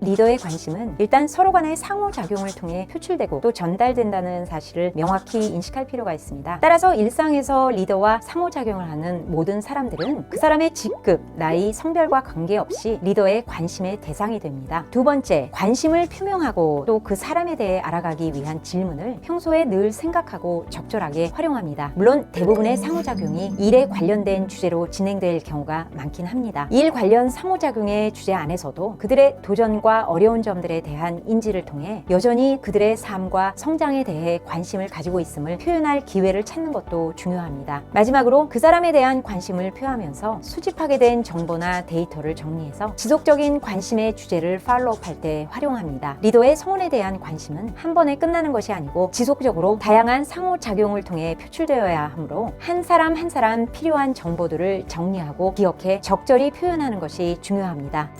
리더의 관심은 일단 서로 간의 상호작용을 통해 표출되고 또 전달된다는 사실을 명확히 인식할 필요가 있습니다. 따라서 일상에서 리더와 상호작용을 하는 모든 사람들은 그 사람의 직급, 나이, 성별과 관계없이 리더의 관심의 대상이 됩니다. 두 번째, 관심을 표명하고 또 그 사람에 대해 알아가기 위한 질문을 평소에 늘 생각하고 적절하게 활용합니다. 물론 대부분의 상호작용이 일에 관련된 주제로 진행될 경우가 많긴 합니다. 일 관련 상호작용의 주제 안에서도 그들의 도전과 어려운 점들에 대한 인지를 통해 여전히 그들의 삶과 성장에 대해 관심을 가지고 있음을 표현할 기회를 찾는 것도 중요합니다. 마지막으로 그 사람에 대한 관심을 표하면서 수집하게 된 정보나 데이터를 정리해서 지속적인 관심의 주제를 팔로우할 때 활용합니다. 리더의 성원에 대한 관심은 한 번에 끝나는 것이 아니고 지속적으로 다양한 상호작용을 통해 표출되어야 하므로 한 사람 한 사람 필요한 정보들을 정리하고 기억해 적절히 표현하는 것이 중요합니다.